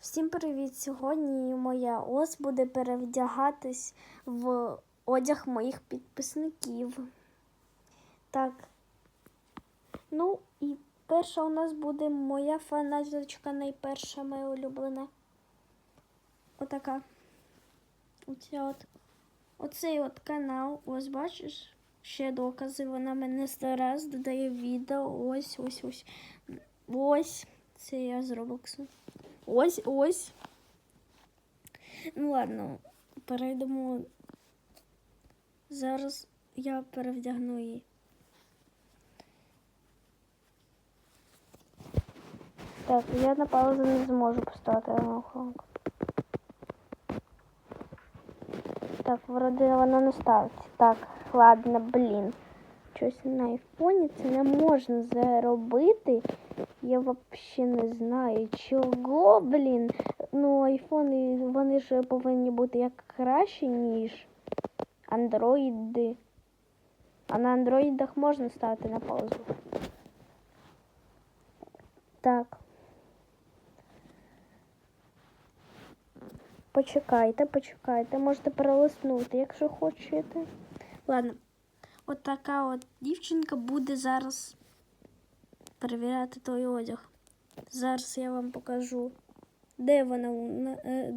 Всім привіт! Сьогодні моя ос буде перевдягатись в одяг моїх підписників. Так. Ну і перша у нас буде моя фанаточка, найперша моя улюблена. Отака. Оця от. Оцей от канал, ось бачиш, ще докази. Вона мене сто раз додає відео. Ось, ось, ось. Ось. Це я з Роблоксу. Ось, ось. Ну ладно, перейдемо. Зараз я перевдягну її. Так, я на паузу не зможу поставити на охоронку. Так, вроде вона не ставиться. Так, ладно, блін. Щось на айфоні це не можна заробити. Я взагалі не знаю чого, блін. Ну, айфони, вони ж повинні бути як краще, ніж андроїди. А на андроїдах можна ставити на паузу. Так. Почекайте, почекайте, можете перелиснути, якщо хочете. Ладно, от така от дівчинка буде зараз перевіряти той одяг. Зараз я вам покажу, де вона. На- е,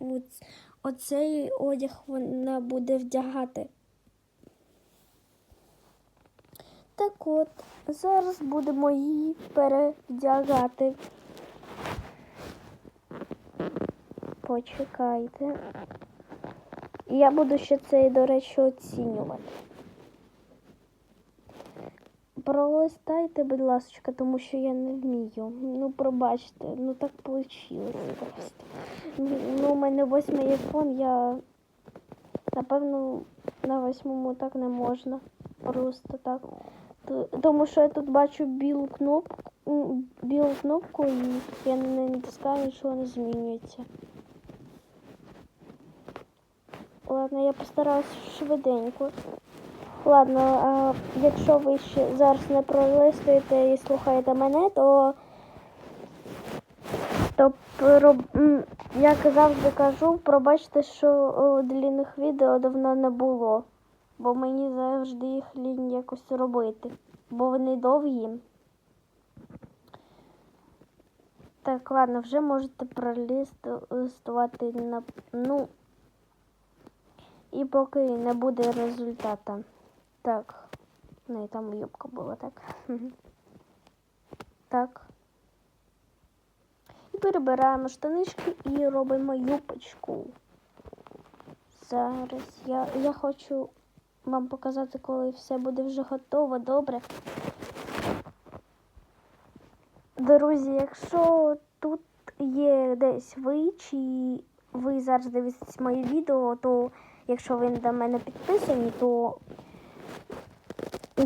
оц- Оцей одяг вона буде вдягати. Так от, зараз будемо її перевдягати. Почекайте. Я буду ще це, до речі, оцінювати. Пролистайте, будь ласка, тому що я не вмію. Ну, пробачте, ну так вийшло просто. Ну, у мене восьмий айфон, я напевно на восьмому так не можна. Просто так. Тому що я тут бачу білу кнопку, білу кнопку і я не натискаю, нічого не змінюється. Ладно, я постараюсь швиденько. Ладно, а якщо ви ще зараз не пролистуєте і слухаєте мене, то, то про, як завжди кажу, пробачте, що длінних відео давно не було. Бо мені завжди їх лінь якось робити. Бо вони довгі. Так, ладно, вже можете пролистувати на. Ну. І поки не буде результата. Так. Ну і там юбка була, так. Так. І перебираємо штанишки і робимо юбочку. Зараз я, я хочу вам показати, коли все буде вже готово, добре. Друзі, якщо тут є десь ви, чи ви зараз дивитесь моє відео, то якщо ви до мене підписані, то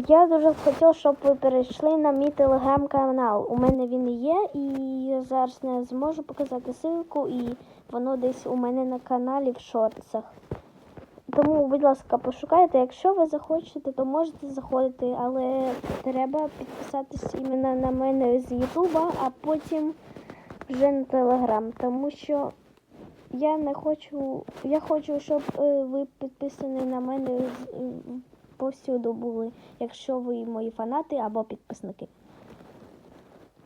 я дуже б хотіла, щоб ви перейшли на мій телеграм-канал. У мене він є, і я зараз не зможу показати ссылку, і воно десь у мене на каналі в шортсах. Тому, будь ласка, пошукайте. Якщо ви захочете, то можете заходити, але треба підписатись іменно на мене з Ютуба, а потім вже на Телеграм. Тому що я не хочу. Я хочу, щоб е, ви підписані на мене з- повсюду були, якщо ви мої фанати або підписники.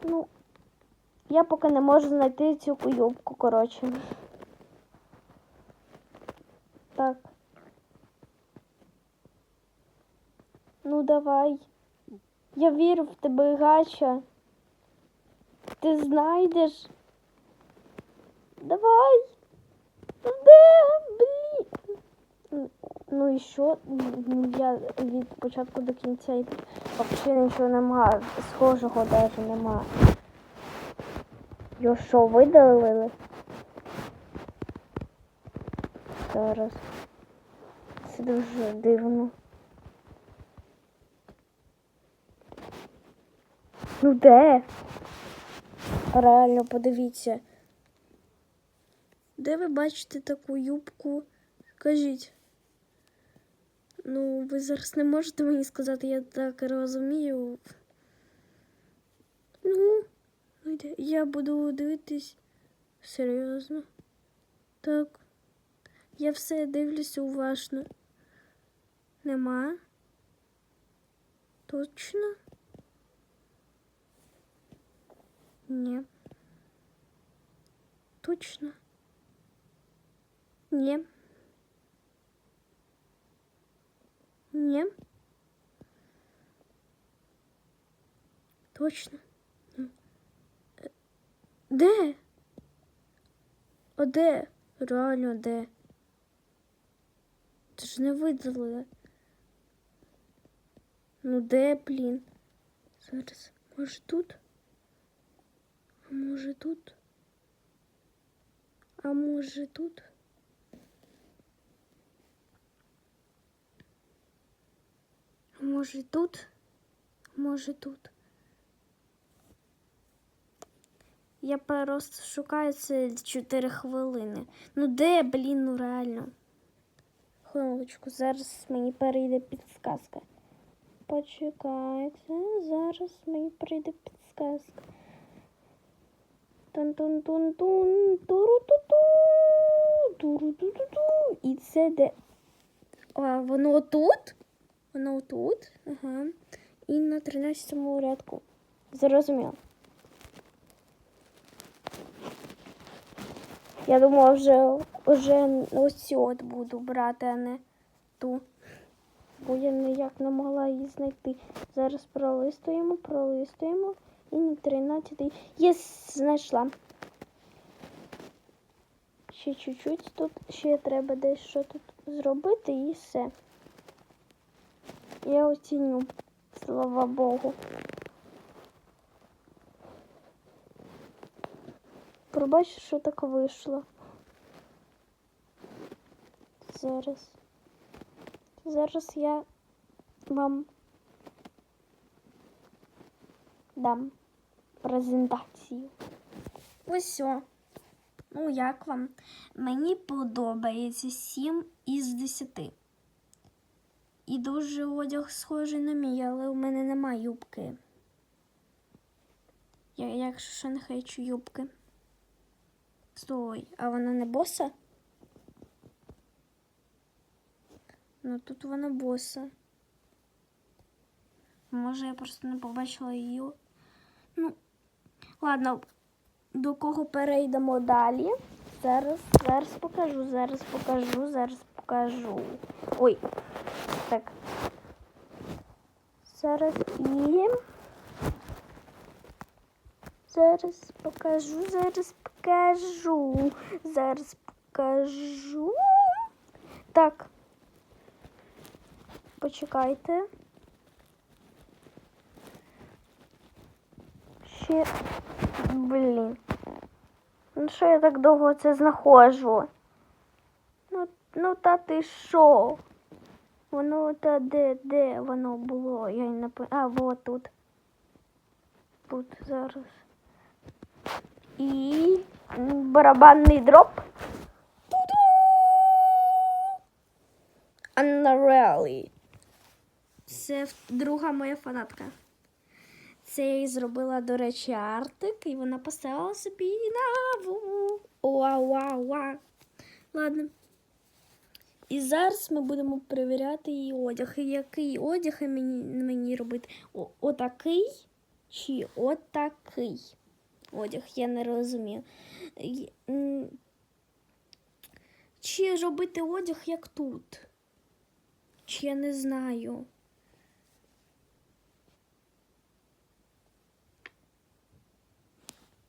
Ну, я поки не можу знайти цю юбку, коротше. Так. Ну давай. Я вірю в тебе, Гача. Ти знайдеш. Давай. Де, блін. Ну і що? Я від початку до кінця взагалі нічого нема. Схожого навіть нема. Його що, видалили? Зараз. Це дуже дивно. Ну де? Реально, подивіться. Де ви бачите таку юбку? Кажіть. Ну, ви зараз не можете мені сказати, я так розумію. Ну, я буду дивитись Серйозно? Так. Я все дивлюся уважно. Нема? Точно? Ні. Точно? Ні. Ні. Точно. М. Е, Де? А де? Реально де? Це ж не видали. Ну де, блін? Зараз. Може тут? А може тут? А може тут? Може тут? Може тут? Я просто шукаю це 4 хвилини. Ну де, блін, ну реально. Хвилиночку, зараз мені перейде підсказка. Почекайте, зараз мені прийде підсказка. Тун-тун-тун-тун, туру-ту-ту, туру-ту-ту-ту. І це де? А, воно тут? Воно тут? Ага. І на 13 рядку. Зрозуміло. Я думала, вже, вже ось от буду брати, а не ту. Бо я ніяк не могла її знайти. Зараз пролистуємо, пролистуємо. І на 13 Є, знайшла. Ще чуть-чуть тут, ще треба дещо тут зробити і все. Я оціню, слава Богу. Пробач, що так вийшло. Зараз. Зараз я вам дам презентацію. Ось. Ну, як вам? Мені подобається 7 із 10. І дуже одяг схожий на мій, але у мене немає юбки. Я, якщо що не хочу юбки. Стой, а вона не боса? Ну тут вона боса. Може, я просто не побачила її. Ну, ладно, до кого перейдемо далі. Зараз, зараз покажу, зараз покажу, зараз покажу. Ой, так. Зараз і. Зараз покажу, зараз покажу. Зараз покажу. Так. Почекайте. Ще. Блін. Ну що я так довго це знаходжу? Ну, та ти що? Воно та де, де воно було? Я не А, вот тут. Тут зараз. І барабанний дроп. Ту-ду! Це друга моя фанатка. Це я їй зробила, до речі, артик, і вона поставила собі наву. Уа-уа-уа. Ладно. І зараз ми будемо перевіряти її одяг. Який одяг мені, мені робити? О, отакий чи отакий одяг? Я не розумію. Чи робити одяг як тут? Чи я не знаю.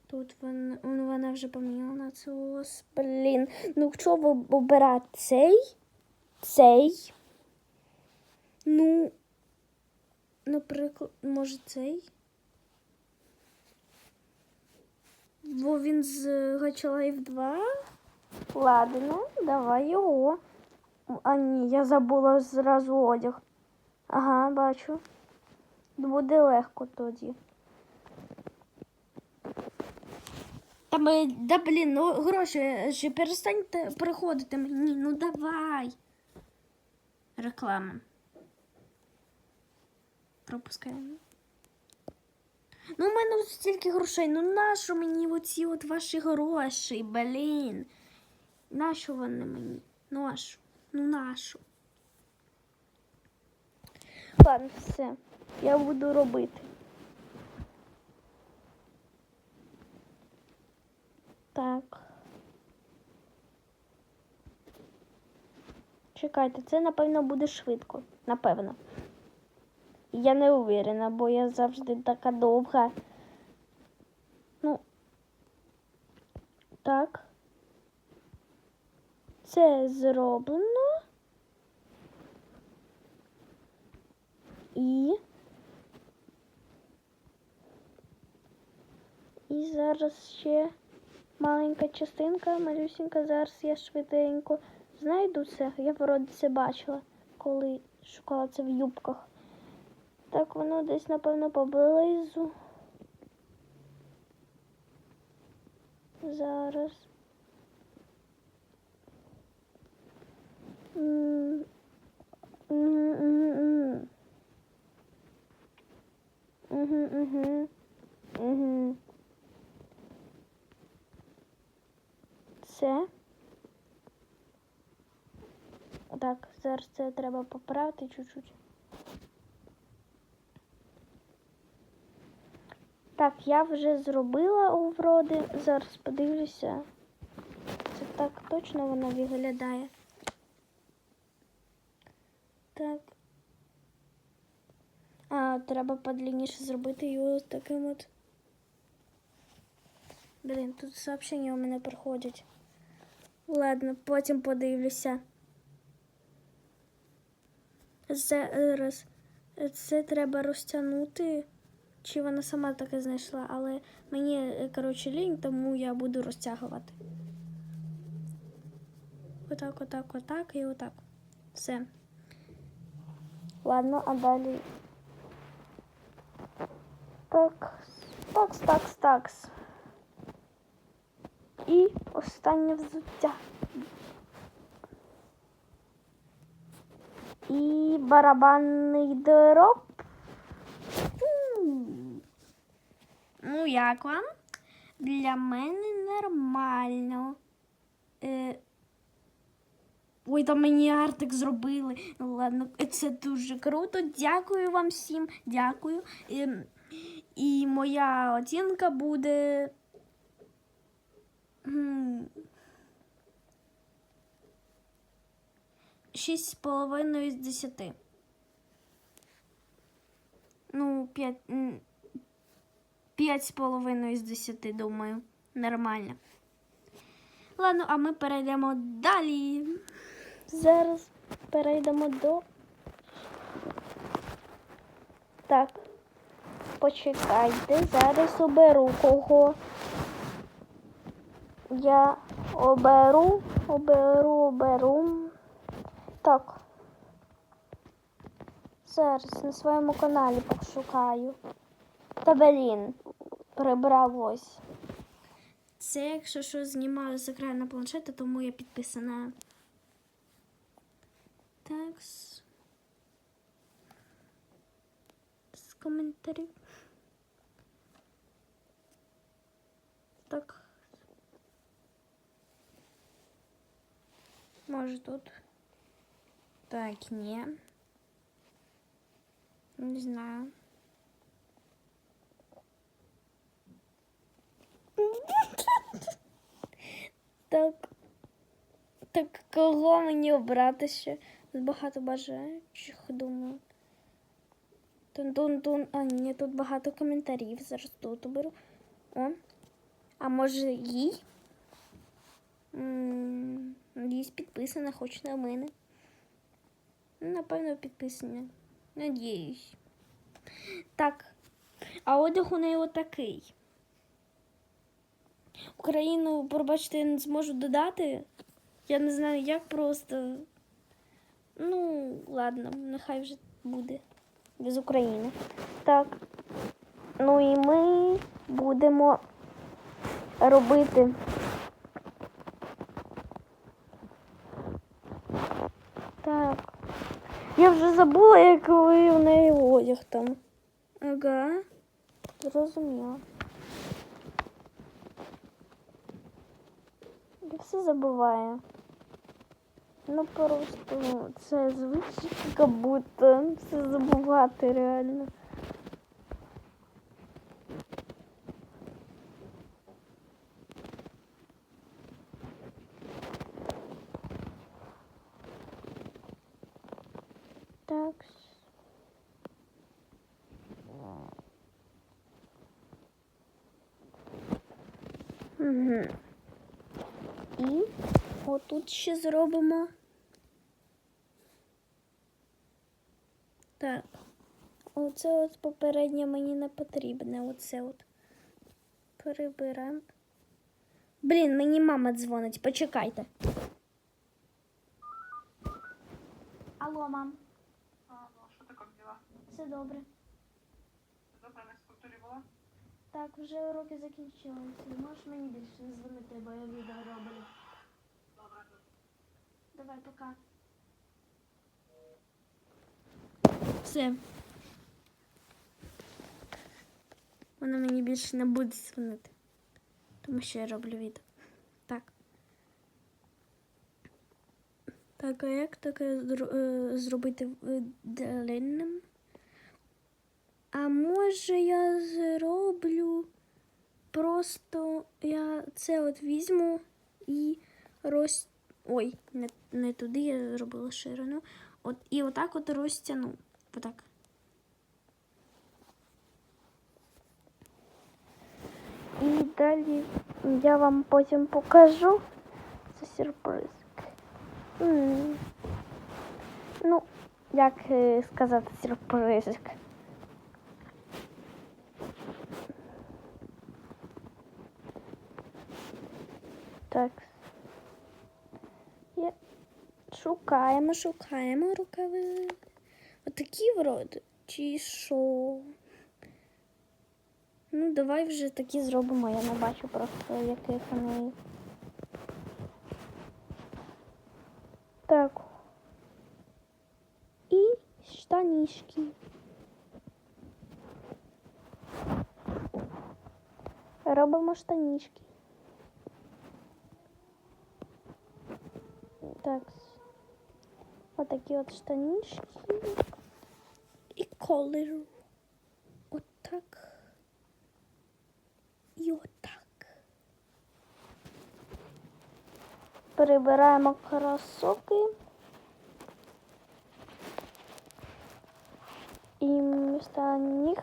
Тут вона, вона вже поміняла на ос- Блін. Ну, що ви обирати цей? Цей? Ну, наприклад, може цей? Бо він з Gacha Life 2. Ладно, давай його. А ні, я забула зразу одяг. Ага, бачу. Буде легко тоді. Та ми, да блін, ну гроші перестаньте приходити мені. Ну давай. Реклама. Пропускаємо. Ну, у мене стільки грошей. Ну нащо мені оці от ваші гроші, блін? Нащо вони мені? Ну? Ну нащо? Ладно, все. Я буду робити. Так. Чекайте, це напевно буде швидко. Напевно. Я не уверена, бо я завжди така довга. Ну. Так. Це зроблено. І. І зараз ще маленька частинка, малюсінька. Зараз я швиденько знайду це. Я вроді це бачила, коли шукала це в юбках. Так воно десь, напевно, поблизу. Зараз. М, м, м, м. Мгм, мгм. Мгм. Це. Так, зараз це треба поправити чуть-чуть. Так, я вже зробила у вроди. Зараз подивлюся. Це так точно воно виглядає. Так. А, треба подлінніше зробити його таким от. Блін, тут сообщення у мене приходять. Ладно, потім подивлюся. Зараз це треба розтягнути. Чи вона сама таке знайшла, але мені, е, коротше, лінь, тому я буду розтягувати. Отак, отак, отак і отак. Все. Ладно, а далі. Так, такс, такс, такс. І останнє взуття. І барабанний дроб. М. Ну, як вам? Для мене нормально. Е... Ой, там мені артик зробили. Ну ладно, це дуже круто. Дякую вам всім. Дякую. Ем, І моя оцінка буде. М, Шість з половиною з десяти. Ну, п'ять. м, П'ять з половиною з десяти, думаю. Нормально. Ладно, а ми перейдемо далі. Зараз перейдемо до. Так. Почекайте, зараз оберу кого. Я оберу, оберу, оберу. Так. Зараз на своєму каналі пошукаю. Та блін, прибралось. Це, якщо що, знімаю з екрану планшета, тому я підписана. Так. З коментарів. Так. Може тут. Так, ні. Не знаю. Так. Так кого мені обрати ще? Тут багато бажаючих, думаю. Тун-тун-тун. А, ні, тут багато коментарів. Зараз тут оберу. О. А може їй? Надіюсь, підписана, хоч на мене. Напевно, підписана. Надіюсь. Так. А одяг у неї отакий. Україну, пробачте, я не зможу додати. Я не знаю, як просто. Ну, ладно, нехай вже буде без України. Так. Ну і ми будемо робити. Так. Я вже забула, як в неї одяг там. Ага. Зрозуміла. Я все забуваю. Ну просто це звичайно, як будто все забувати реально. Так. Угу. І отут ще зробимо. Так. Оце от попереднє мені не потрібне. Оце от. Переберемо. Блін, мені мама дзвонить, почекайте. Алло, мам, А, ну, що ти як діла? все добре. Добре, на фізкультурі була? Так, вже уроки закінчилися. Можеш мені більше не дзвонити, бо я відео роблю. Добре. Давай, пока. Все. Вона мені більше не буде дзвонити. Тому що я роблю відео. Так. Так, а як таке е, зробити длинним? А може я зроблю просто я це от візьму і роз... Ой, не, не туди я зробила ширину. От, і отак от розтягну. Отак. І далі я вам потім покажу. Це сюрприз. Ну, як е, сказати сюрпризик. Так. Є. Шукаємо, шукаємо рукави. Отакі вроде. Чи що? Ну, давай вже такі зробимо. Я не бачу просто, яких вони. Так. І штанішки. Робимо штанішки. Так. Вот такие вот штанишки. И колер. Вот так. и вот так. Прибираем кросоки. и вместо них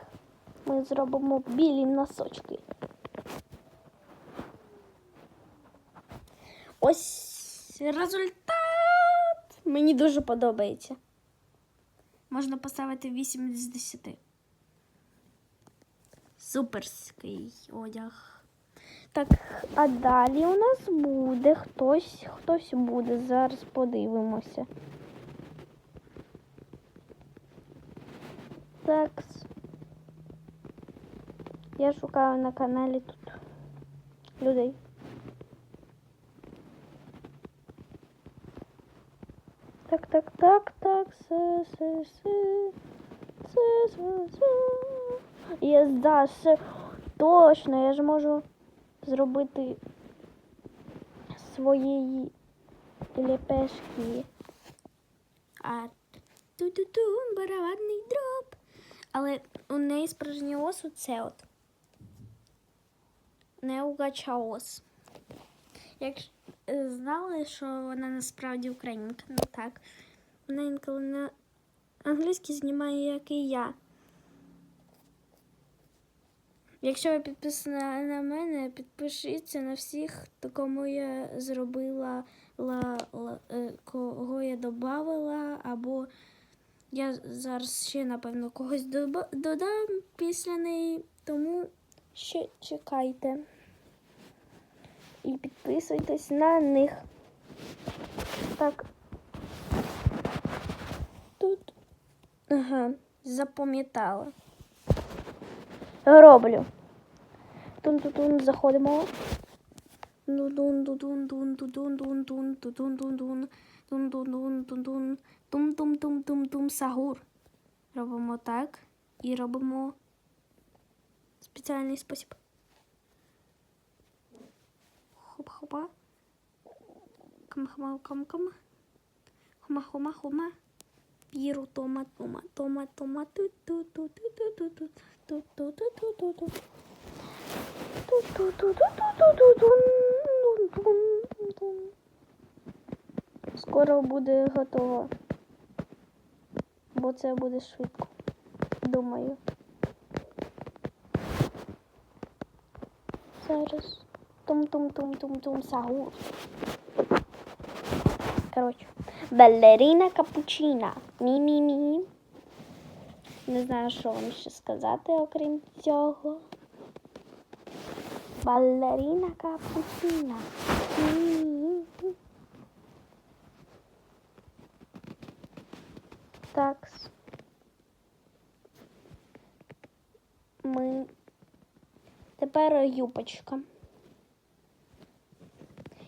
мы сделаем белые носочки. Ось результат. Мені дуже подобається. Можна поставити 8 з 10. Суперський одяг. Так, а далі у нас буде хтось, хтось буде. Зараз подивимося. Так. Я шукаю на каналі тут людей. Так, так, так, се, се, се, се, се, се. Я да, се. Точно, я ж можу зробити своєї лепешки. А ту-ту-ту, барабанний дроб. Але у неї справжній ос оце от. Не угачаос. Якщо е, знали, що вона насправді українка, ну так. Вона інколи на англійській знімає, як і я. Якщо ви підписана на мене, підпишіться на всіх, кому я зробила, ла, ла, е, кого я додавала, або я зараз ще, напевно, когось додам після неї, тому ще чекайте. І підписуйтесь на них. Так тут? Ага, запам'ятала. Роблю. тун тун тун заходимо. Тум-тум-тум-тум-тум сагур. Робимо так і робимо спеціальний спосіб. Хоп-хопа. Кам-хама-кам-кам. Хома-хома-хома. Піру тома тома тома тома ту ту ту ту ту ту ту ту ту ту ту ту ту Скоро буде готово. Бо це буде швидко. Думаю. Зараз. Тум-тум-тум-тум-тум сагур. Коротше. Балерина капучина. Мі-мі-мі. Не знаю, що вам ще сказати, окрім цього. Балерина капучина. Так. Ми тепер юпочка.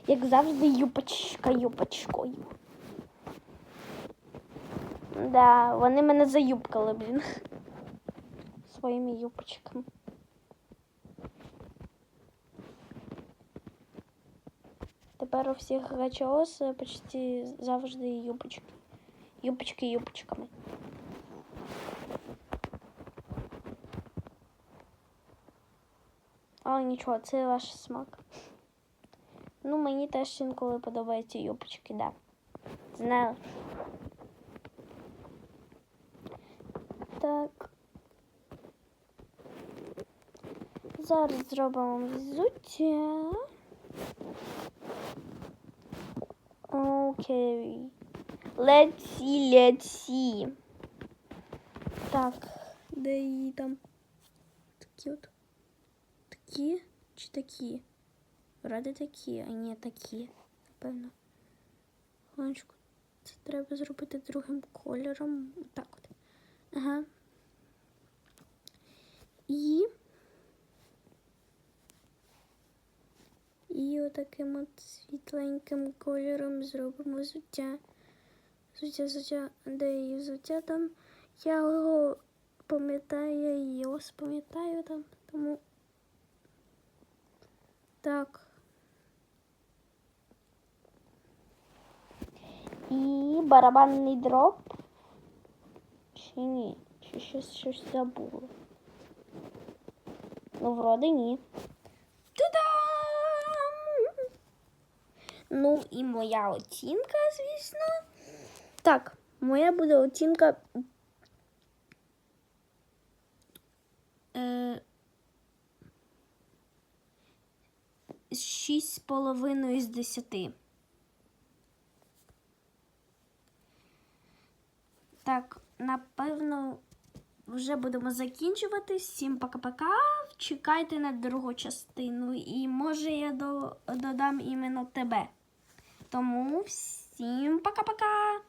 Як завжди, юпочка юпочкою. Да, вони мене заюбкали, блін. Своїми юпочками. Тепер у всіх гачоос почти завжди юпочки. Юпочки юпочками. Але нічого, це ваш смак. Ну, мені теж інколи подобаються юпочки, да. Знаю. Так. Зараз зробимо взуття. Окей. Let's see, let's see. Так, де її там? Такі от. Такі чи такі? Ради такі, а не такі, напевно. Хвилиночку. Це треба зробити другим кольором. Так от. Ага. І. І отаким от світленьким кольором зробимо взуття. Взуття, взуття, де її взуття там. Я його пам'ятаю, я її ось пам'ятаю там, тому. Так. І барабанний дроп. Чи ні? Чи щось щось забуло? Ну, вроде ні. Тудам! Ну і моя оцінка, звісно. Так, моя буде оцінка. Е, Шість з половиною з десяти. Так, напевно, вже будемо закінчувати. Всім пока-пока. Чекайте на другу частину. І може я до, додам іменно тебе. Тому всім пока-пока.